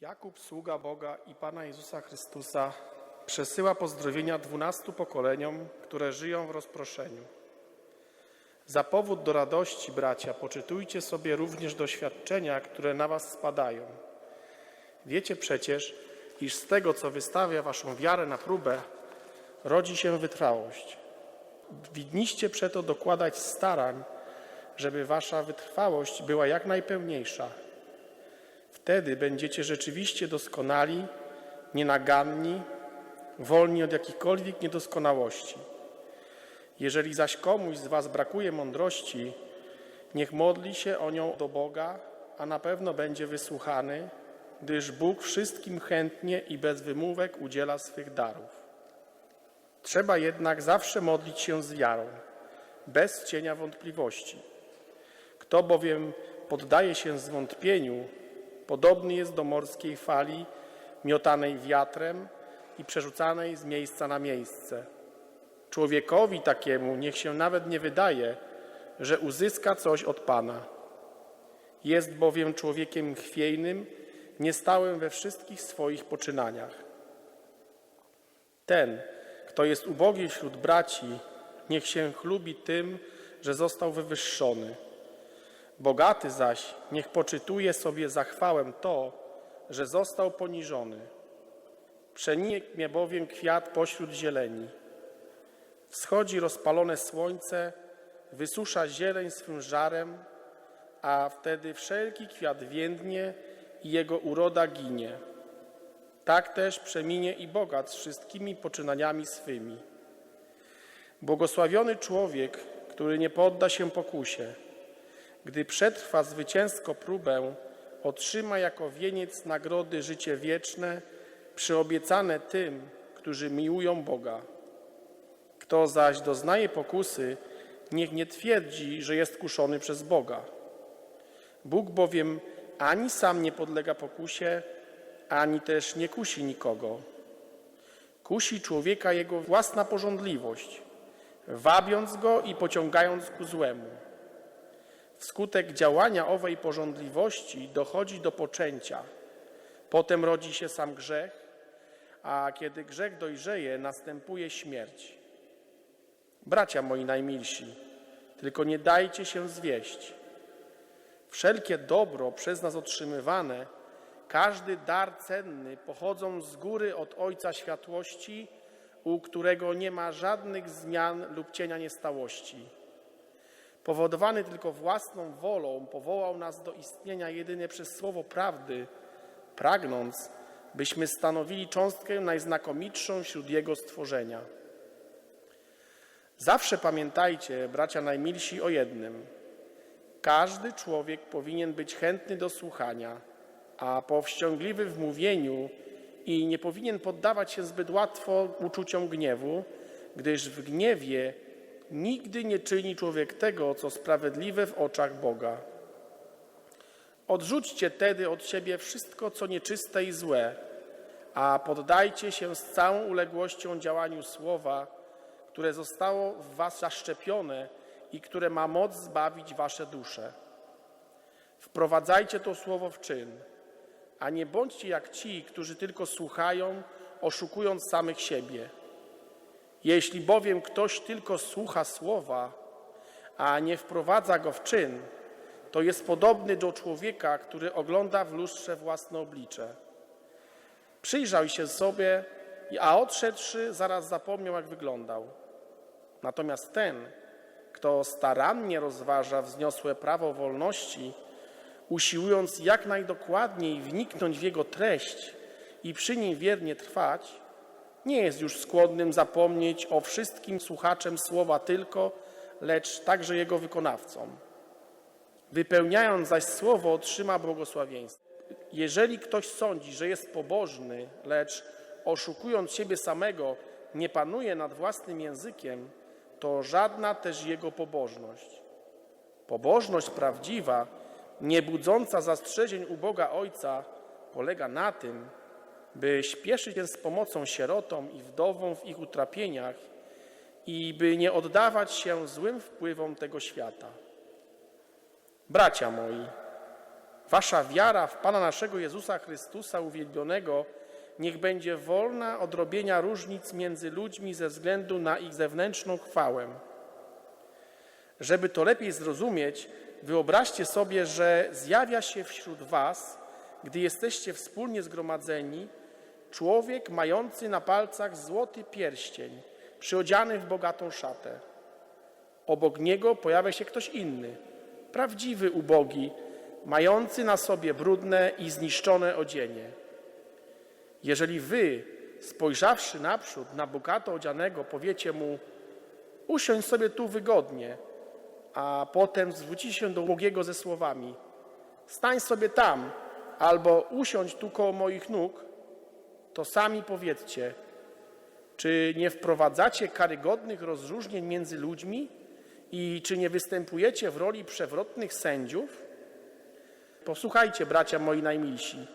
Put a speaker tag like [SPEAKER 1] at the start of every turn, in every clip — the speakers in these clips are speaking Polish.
[SPEAKER 1] Jakub, sługa Boga i Pana Jezusa Chrystusa, przesyła pozdrowienia dwunastu pokoleniom, które żyją w rozproszeniu. Za powód do radości, bracia, poczytujcie sobie również doświadczenia, które na was spadają. Wiecie przecież, iż z tego, co wystawia waszą wiarę na próbę, rodzi się wytrwałość. Widniście przeto dokładać starań, żeby wasza wytrwałość była jak najpełniejsza. Wtedy będziecie rzeczywiście doskonali, nienaganni, wolni od jakichkolwiek niedoskonałości. Jeżeli zaś komuś z Was brakuje mądrości, niech modli się o nią do Boga, a na pewno będzie wysłuchany, gdyż Bóg wszystkim chętnie i bez wymówek udziela swych darów. Trzeba jednak zawsze modlić się z wiarą, bez cienia wątpliwości. Kto bowiem poddaje się zwątpieniu, podobny jest do morskiej fali, miotanej wiatrem i przerzucanej z miejsca na miejsce. Człowiekowi takiemu niech się nawet nie wydaje, że uzyska coś od Pana. Jest bowiem człowiekiem chwiejnym, niestałym we wszystkich swoich poczynaniach. Ten, kto jest ubogi wśród braci, niech się chlubi tym, że został wywyższony. Bogaty zaś niech poczytuje sobie za chwałę to, że został poniżony. Przeniknie bowiem kwiat pośród zieleni. Wschodzi rozpalone słońce, wysusza zieleń swym żarem, a wtedy wszelki kwiat więdnie i jego uroda ginie. Tak też przeminie i bogat z wszystkimi poczynaniami swymi. Błogosławiony człowiek, który nie podda się pokusie, gdy przetrwa zwycięsko próbę, otrzyma jako wieniec nagrody życie wieczne, przyobiecane tym, którzy miłują Boga. Kto zaś doznaje pokusy, niech nie twierdzi, że jest kuszony przez Boga. Bóg bowiem ani sam nie podlega pokusie, ani też nie kusi nikogo. Kusi człowieka jego własna pożądliwość, wabiąc go i pociągając ku złemu. Wskutek działania owej pożądliwości dochodzi do poczęcia. Potem rodzi się sam grzech, a kiedy grzech dojrzeje, następuje śmierć. Bracia moi najmilsi, tylko nie dajcie się zwieść. Wszelkie dobro przez nas otrzymywane, każdy dar cenny pochodzą z góry od Ojca Światłości, u którego nie ma żadnych zmian lub cienia niestałości. Powodowany tylko własną wolą, powołał nas do istnienia jedynie przez słowo prawdy, pragnąc, byśmy stanowili cząstkę najznakomitszą wśród Jego stworzenia. Zawsze pamiętajcie, bracia najmilsi, o jednym. Każdy człowiek powinien być chętny do słuchania, a powściągliwy w mówieniu i nie powinien poddawać się zbyt łatwo uczuciom gniewu, gdyż w gniewie nigdy nie czyni człowiek tego, co sprawiedliwe w oczach Boga. Odrzućcie tedy od siebie wszystko, co nieczyste i złe, a poddajcie się z całą uległością działaniu słowa, które zostało w was zaszczepione i które ma moc zbawić wasze dusze. Wprowadzajcie to słowo w czyn, a nie bądźcie jak ci, którzy tylko słuchają, oszukując samych siebie. Jeśli bowiem ktoś tylko słucha słowa, a nie wprowadza go w czyn, to jest podobny do człowieka, który ogląda w lustrze własne oblicze. Przyjrzał się sobie, a odszedłszy, zaraz zapomniał, jak wyglądał. Natomiast ten, kto starannie rozważa wzniosłe prawo wolności, usiłując jak najdokładniej wniknąć w jego treść i przy niej wiernie trwać, nie jest już skłonnym zapomnieć o wszystkim słuchaczem słowa tylko, lecz także jego wykonawcą. Wypełniając zaś słowo, otrzyma błogosławieństwo. Jeżeli ktoś sądzi, że jest pobożny, lecz oszukując siebie samego, nie panuje nad własnym językiem, to żadna też jego pobożność. Pobożność prawdziwa, nie budząca zastrzeżeń u Boga Ojca, polega na tym, by śpieszyć się z pomocą sierotom i wdowom w ich utrapieniach i by nie oddawać się złym wpływom tego świata. Bracia moi, wasza wiara w Pana naszego Jezusa Chrystusa uwielbionego niech będzie wolna od robienia różnic między ludźmi ze względu na ich zewnętrzną chwałę. Żeby to lepiej zrozumieć, wyobraźcie sobie, że zjawia się wśród was, gdy jesteście wspólnie zgromadzeni, człowiek mający na palcach złoty pierścień, przyodziany w bogatą szatę. Obok niego pojawia się ktoś inny, prawdziwy ubogi, mający na sobie brudne i zniszczone odzienie. Jeżeli wy, spojrzawszy naprzód na bogato odzianego, powiecie mu: Usiądź sobie tu wygodnie, a potem zwrócicie się do ubogiego ze słowami: Stań sobie tam, albo usiądź tu koło moich nóg, to sami powiedzcie, czy nie wprowadzacie karygodnych rozróżnień między ludźmi i czy nie występujecie w roli przewrotnych sędziów? Posłuchajcie, bracia moi najmilsi.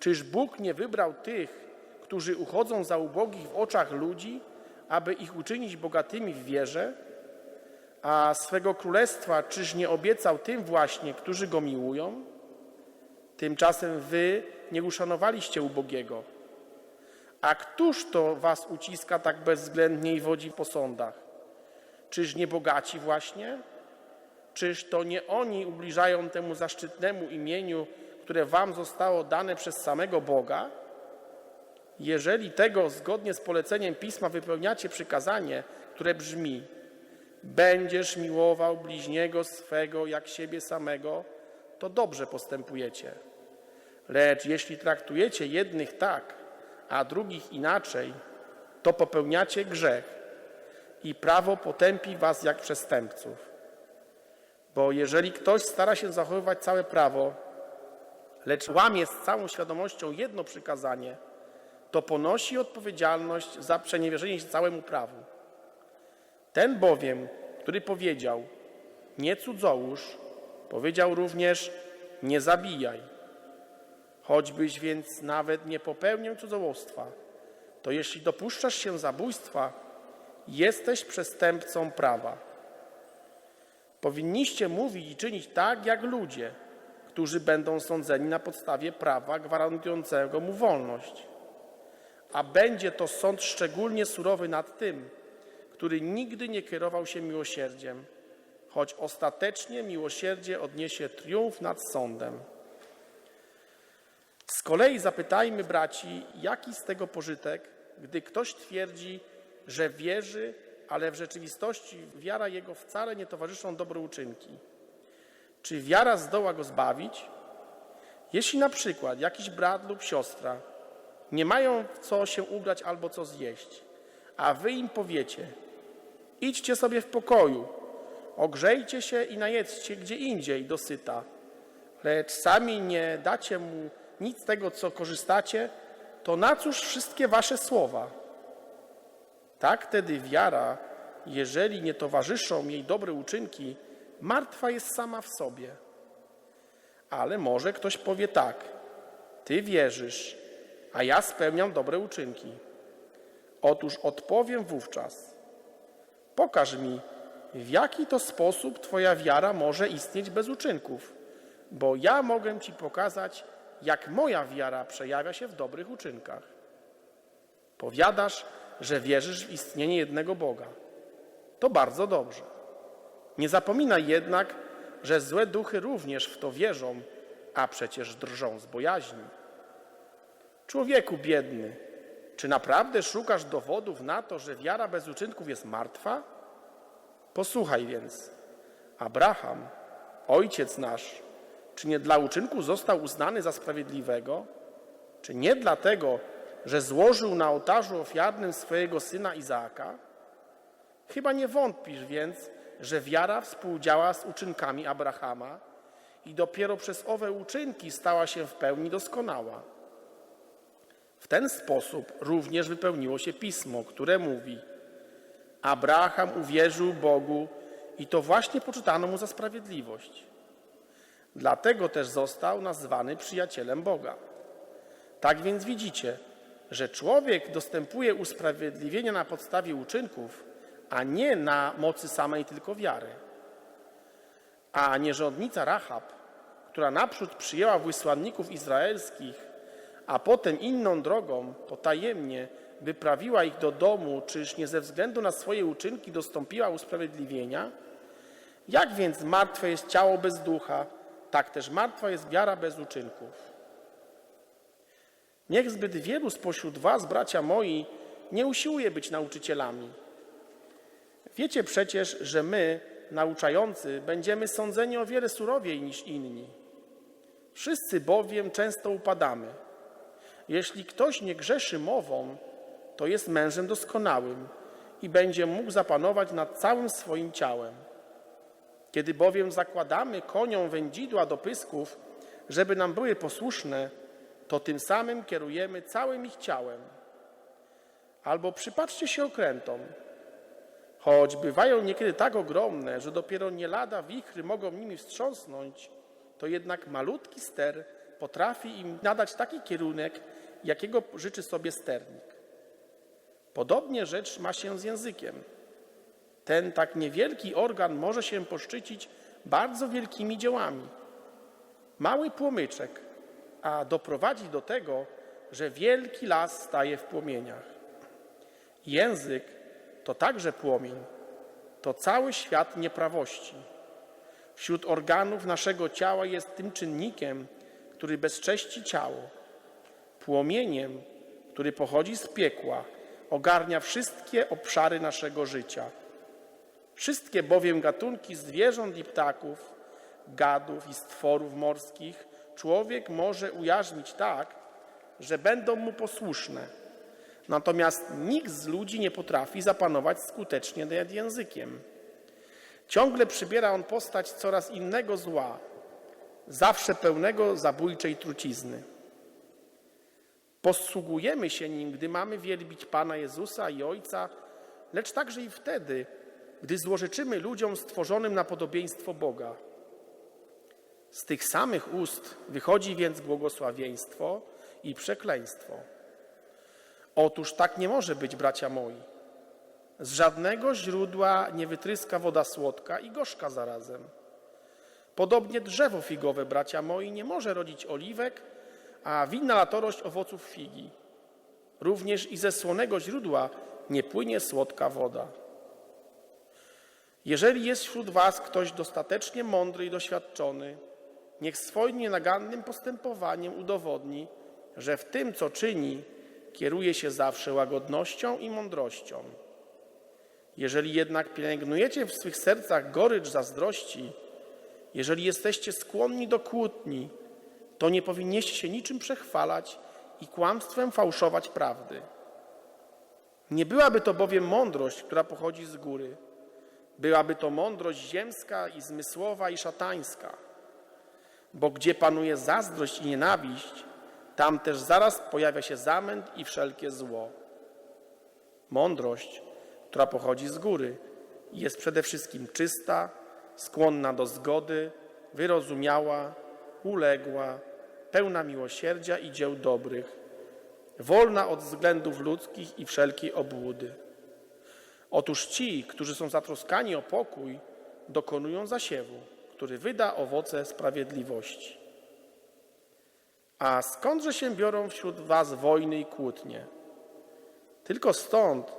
[SPEAKER 1] Czyż Bóg nie wybrał tych, którzy uchodzą za ubogich w oczach ludzi, aby ich uczynić bogatymi w wierze? A swego królestwa czyż nie obiecał tym właśnie, którzy go miłują? Tymczasem wy nie uszanowaliście ubogiego. A któż to was uciska tak bezwzględnie i wodzi po sądach? Czyż nie bogaci właśnie? Czyż to nie oni ubliżają temu zaszczytnemu imieniu, które wam zostało dane przez samego Boga? Jeżeli tego zgodnie z poleceniem Pisma wypełniacie przykazanie, które brzmi: Będziesz miłował bliźniego swego jak siebie samego, to dobrze postępujecie. Lecz jeśli traktujecie jednych tak, a drugich inaczej, to popełniacie grzech i prawo potępi was jak przestępców. Bo jeżeli ktoś stara się zachowywać całe prawo, lecz łamie z całą świadomością jedno przykazanie, to ponosi odpowiedzialność za przeniewierzenie się całemu prawu. Ten bowiem, który powiedział, nie cudzołóż, powiedział również, nie zabijaj. Choćbyś więc nawet nie popełnił cudzołóstwa, to jeśli dopuszczasz się zabójstwa, jesteś przestępcą prawa. Powinniście mówić i czynić tak, jak ludzie, którzy będą sądzeni na podstawie prawa gwarantującego mu wolność. A będzie to sąd szczególnie surowy nad tym, który nigdy nie kierował się miłosierdziem, choć ostatecznie miłosierdzie odniesie triumf nad sądem. Z kolei zapytajmy braci, jaki z tego pożytek, gdy ktoś twierdzi, że wierzy, ale w rzeczywistości wiara jego wcale nie towarzyszą dobrouczynki. Czy wiara zdoła go zbawić? Jeśli na przykład jakiś brat lub siostra nie mają co się ubrać albo co zjeść, a wy im powiecie: idźcie sobie w pokoju, ogrzejcie się i najedzcie gdzie indziej dosyta, lecz sami nie dacie mu nic z tego, co korzystacie, to na cóż wszystkie wasze słowa? Tak tedy wiara, jeżeli nie towarzyszą jej dobre uczynki, martwa jest sama w sobie. Ale może ktoś powie tak: Ty wierzysz, a ja spełniam dobre uczynki. Otóż odpowiem wówczas: Pokaż mi, w jaki to sposób Twoja wiara może istnieć bez uczynków, bo ja mogę Ci pokazać, jak moja wiara przejawia się w dobrych uczynkach. Powiadasz, że wierzysz w istnienie jednego Boga. To bardzo dobrze. Nie zapominaj jednak, że złe duchy również w to wierzą, a przecież drżą z bojaźni. Człowieku biedny, czy naprawdę szukasz dowodów na to, że wiara bez uczynków jest martwa? Posłuchaj więc. Abraham, ojciec nasz, czy nie dla uczynku został uznany za sprawiedliwego? Czy nie dlatego, że złożył na ołtarzu ofiarnym swojego syna Izaaka? Chyba nie wątpisz więc, że wiara współdziała z uczynkami Abrahama i dopiero przez owe uczynki stała się w pełni doskonała. W ten sposób również wypełniło się pismo, które mówi: Abraham uwierzył Bogu i to właśnie poczytano mu za sprawiedliwość. Dlatego też został nazwany przyjacielem Boga. Tak więc widzicie, że człowiek dostępuje usprawiedliwienia na podstawie uczynków, a nie na mocy samej tylko wiary. A nierządnica Rahab, która naprzód przyjęła wysłanników izraelskich, a potem inną drogą, potajemnie, wyprawiła ich do domu, czyż nie ze względu na swoje uczynki dostąpiła usprawiedliwienia? Jak więc martwe jest ciało bez ducha, tak też martwa jest wiara bez uczynków. Niech zbyt wielu spośród was, bracia moi, nie usiłuje być nauczycielami. Wiecie przecież, że my, nauczający, będziemy sądzeni o wiele surowiej niż inni. Wszyscy bowiem często upadamy. Jeśli ktoś nie grzeszy mową, to jest mężem doskonałym i będzie mógł zapanować nad całym swoim ciałem. Kiedy bowiem zakładamy koniom wędzidła do pysków, żeby nam były posłuszne, to tym samym kierujemy całym ich ciałem. Albo przypatrzcie się okrętom. Choć bywają niekiedy tak ogromne, że dopiero nie lada wichry mogą nimi wstrząsnąć, to jednak malutki ster potrafi im nadać taki kierunek, jakiego życzy sobie sternik. Podobnie rzecz ma się z językiem. Ten tak niewielki organ może się poszczycić bardzo wielkimi dziełami. Mały płomyczek, a doprowadzi do tego, że wielki las staje w płomieniach. Język to także płomień, to cały świat nieprawości. Wśród organów naszego ciała jest tym czynnikiem, który bezcześci ciało, płomieniem, który pochodzi z piekła, ogarnia wszystkie obszary naszego życia. Wszystkie bowiem gatunki zwierząt i ptaków, gadów i stworów morskich człowiek może ujarzmić tak, że będą mu posłuszne. Natomiast nikt z ludzi nie potrafi zapanować skutecznie nad językiem. Ciągle przybiera on postać coraz innego zła, zawsze pełnego zabójczej trucizny. Posługujemy się nim, gdy mamy wielbić Pana Jezusa i Ojca, lecz także i wtedy, gdy złożyczymy ludziom stworzonym na podobieństwo Boga. Z tych samych ust wychodzi więc błogosławieństwo i przekleństwo. Otóż tak nie może być, bracia moi. Z żadnego źródła nie wytryska woda słodka i gorzka zarazem. Podobnie drzewo figowe, bracia moi, nie może rodzić oliwek, a winna latorość owoców figi. Również i ze słonego źródła nie płynie słodka woda. Jeżeli jest wśród was ktoś dostatecznie mądry i doświadczony, niech swoim nienagannym postępowaniem udowodni, że w tym, co czyni, kieruje się zawsze łagodnością i mądrością. Jeżeli jednak pielęgnujecie w swych sercach gorycz zazdrości, jeżeli jesteście skłonni do kłótni, to nie powinniście się niczym przechwalać i kłamstwem fałszować prawdy. Nie byłaby to bowiem mądrość, która pochodzi z góry. Byłaby to mądrość ziemska i zmysłowa i szatańska. Bo gdzie panuje zazdrość i nienawiść, tam też zaraz pojawia się zamęt i wszelkie zło. Mądrość, która pochodzi z góry, jest przede wszystkim czysta, skłonna do zgody, wyrozumiała, uległa, pełna miłosierdzia i dzieł dobrych, wolna od względów ludzkich i wszelkiej obłudy. Otóż ci, którzy są zatroskani o pokój, dokonują zasiewu, który wyda owoce sprawiedliwości. A skądże się biorą wśród was wojny i kłótnie? Tylko stąd,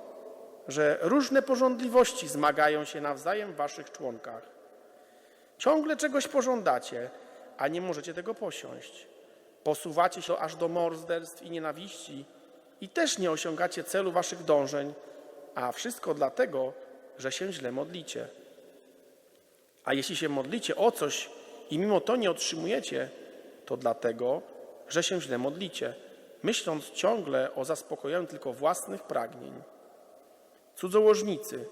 [SPEAKER 1] że różne porządliwości zmagają się nawzajem w waszych członkach. Ciągle czegoś pożądacie, a nie możecie tego posiąść. Posuwacie się aż do morderstw i nienawiści i też nie osiągacie celu waszych dążeń, a wszystko dlatego, że się źle modlicie. A jeśli się modlicie o coś i mimo to nie otrzymujecie, to dlatego, że się źle modlicie, myśląc ciągle o zaspokojeniu tylko własnych pragnień. Cudzołożnicy,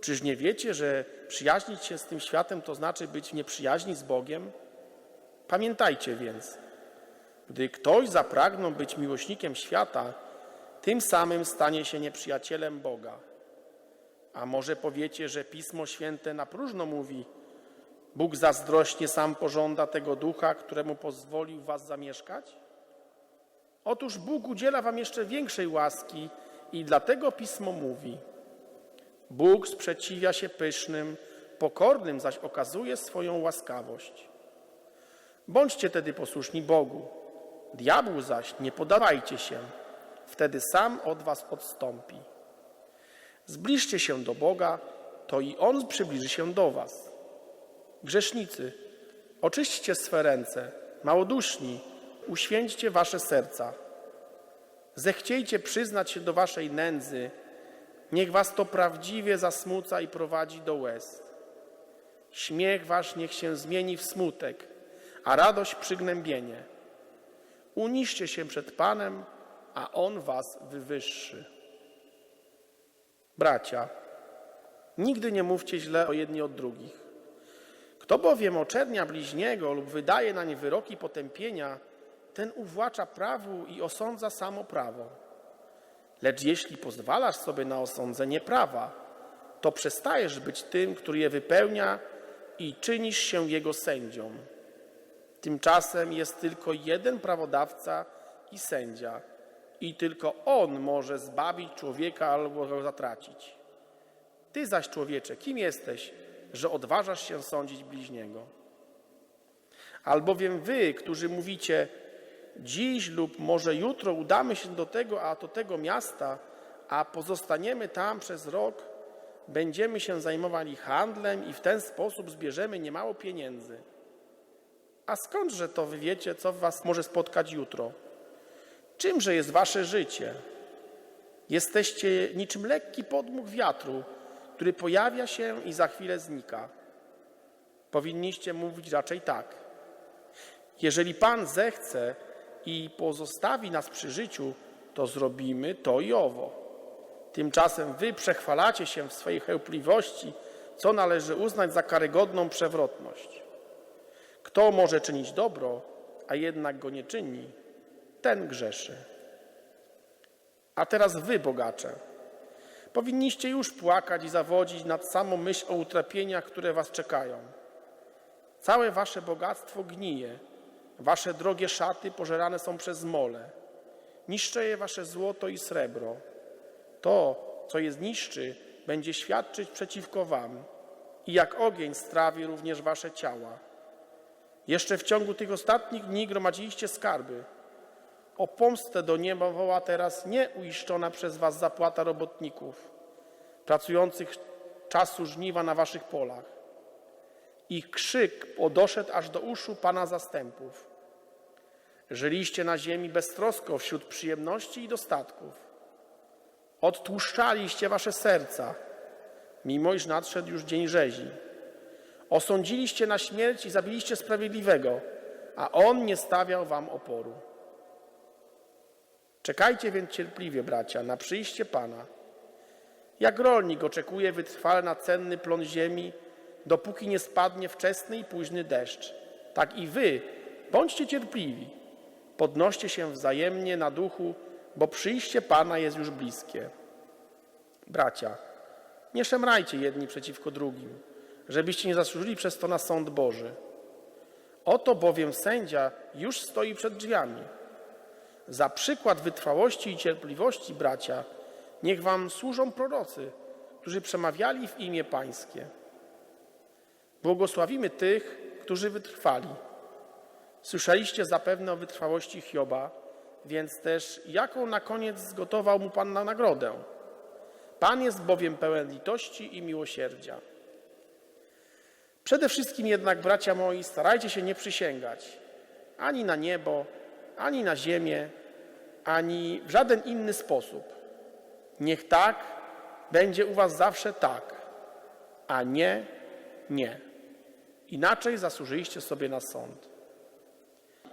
[SPEAKER 1] czyż nie wiecie, że przyjaźnić się z tym światem to znaczy być w nieprzyjaźni z Bogiem? Pamiętajcie więc, gdy ktoś zapragnął być miłośnikiem świata, tym samym stanie się nieprzyjacielem Boga. A może powiecie, że Pismo Święte na próżno mówi, Bóg zazdrośnie sam pożąda tego ducha, któremu pozwolił was zamieszkać? Otóż Bóg udziela wam jeszcze większej łaski i dlatego Pismo mówi: Bóg sprzeciwia się pysznym, pokornym zaś okazuje swoją łaskawość. Bądźcie tedy posłuszni Bogu. Diabłu zaś nie podawajcie się, wtedy sam od was odstąpi. Zbliżcie się do Boga, to i On przybliży się do was. Grzesznicy, oczyśćcie swe ręce, małoduszni, uświęćcie wasze serca. Zechciejcie przyznać się do waszej nędzy, niech was to prawdziwie zasmuca i prowadzi do łez. Śmiech wasz niech się zmieni w smutek, a radość przygnębienie. Uniszcie się przed Panem, a On was wywyższy. Bracia, nigdy nie mówcie źle o jedni od drugich. Kto bowiem oczernia bliźniego lub wydaje na nie wyroki potępienia, ten uwłacza prawu i osądza samo prawo. Lecz jeśli pozwalasz sobie na osądzenie prawa, to przestajesz być tym, który je wypełnia i czynisz się jego sędzią. Tymczasem jest tylko jeden prawodawca i sędzia, i tylko on może zbawić człowieka albo go zatracić. Ty zaś, człowiecze, kim jesteś, że odważasz się sądzić bliźniego? Albowiem wy, którzy mówicie, dziś lub może jutro udamy się do tego, a do tego miasta, a pozostaniemy tam przez rok, będziemy się zajmowali handlem i w ten sposób zbierzemy niemało pieniędzy. A skądże to wy wiecie, co was może spotkać jutro? Czymże jest wasze życie? Jesteście niczym lekki podmuch wiatru, który pojawia się i za chwilę znika. Powinniście mówić raczej tak. Jeżeli Pan zechce i pozostawi nas przy życiu, to zrobimy to i owo. Tymczasem wy przechwalacie się w swojej chełpliwości, co należy uznać za karygodną przewrotność. Kto może czynić dobro, a jednak go nie czyni, ten grzeszy. A teraz wy, bogacze, powinniście już płakać i zawodzić nad samą myśl o utrapieniach, które was czekają. Całe wasze bogactwo gnije, wasze drogie szaty pożerane są przez mole. Niszczeje wasze złoto i srebro. To, co je zniszczy, będzie świadczyć przeciwko wam i jak ogień strawi również wasze ciała. Jeszcze w ciągu tych ostatnich dni gromadziliście skarby. O pomstę do nieba woła teraz nie uiszczona przez was zapłata robotników, pracujących czasu żniwa na waszych polach. Ich krzyk doszedł aż do uszu Pana zastępów. Żyliście na ziemi beztrosko wśród przyjemności i dostatków. Odtłuszczaliście wasze serca, mimo iż nadszedł już dzień rzezi. Osądziliście na śmierć i zabiliście sprawiedliwego, a on nie stawiał wam oporu. Czekajcie więc cierpliwie, bracia, na przyjście Pana. Jak rolnik oczekuje wytrwale na cenny plon ziemi, dopóki nie spadnie wczesny i późny deszcz, tak i wy bądźcie cierpliwi. Podnoście się wzajemnie na duchu, bo przyjście Pana jest już bliskie. Bracia, nie szemrajcie jedni przeciwko drugim, żebyście nie zasłużyli przez to na sąd Boży. Oto bowiem sędzia już stoi przed drzwiami. Za przykład wytrwałości i cierpliwości, bracia, niech wam służą prorocy, którzy przemawiali w imię Pańskie. Błogosławimy tych, którzy wytrwali. Słyszeliście zapewne o wytrwałości Hioba, więc też jaką na koniec zgotował mu Pan na nagrodę. Pan jest bowiem pełen litości i miłosierdzia. Przede wszystkim jednak, bracia moi, starajcie się nie przysięgać ani na niebo, ani na ziemię, ani w żaden inny sposób. Niech tak będzie u was zawsze tak, a nie, nie. Inaczej zasłużyliście sobie na sąd.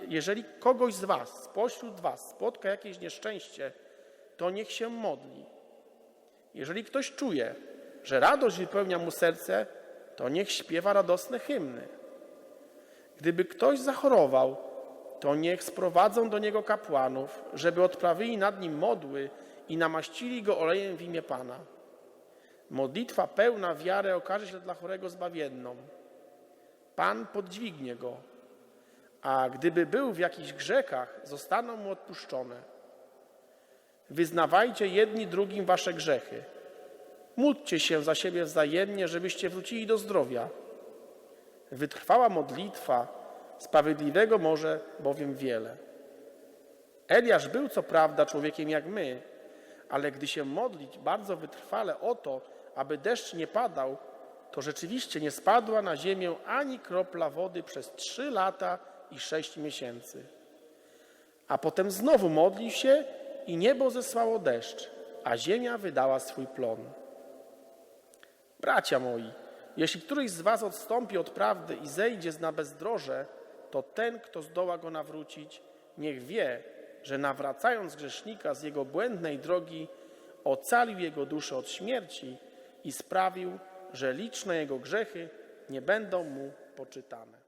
[SPEAKER 1] Jeżeli kogoś z was, spośród was spotka jakieś nieszczęście, to niech się modli. Jeżeli ktoś czuje, że radość wypełnia mu serce, to niech śpiewa radosne hymny. Gdyby ktoś zachorował, to niech sprowadzą do niego kapłanów, żeby odprawili nad nim modły i namaścili go olejem w imię Pana. Modlitwa pełna wiary okaże się dla chorego zbawienną. Pan podźwignie go, a gdyby był w jakichś grzechach, zostaną mu odpuszczone. Wyznawajcie jedni drugim wasze grzechy. Módlcie się za siebie wzajemnie, żebyście wrócili do zdrowia. Wytrwała modlitwa sprawiedliwego może bowiem wiele. Eliasz był co prawda człowiekiem jak my, ale gdy się modlić bardzo wytrwale o to, aby deszcz nie padał, to rzeczywiście nie spadła na ziemię ani kropla wody przez trzy lata i sześć miesięcy. A potem znowu modlił się i niebo zesłało deszcz, a ziemia wydała swój plon. Bracia moi, jeśli któryś z was odstąpi od prawdy i zejdzie na bezdroże, to ten, kto zdoła go nawrócić, niech wie, że nawracając grzesznika z jego błędnej drogi, ocalił jego duszę od śmierci i sprawił, że liczne jego grzechy nie będą mu poczytane.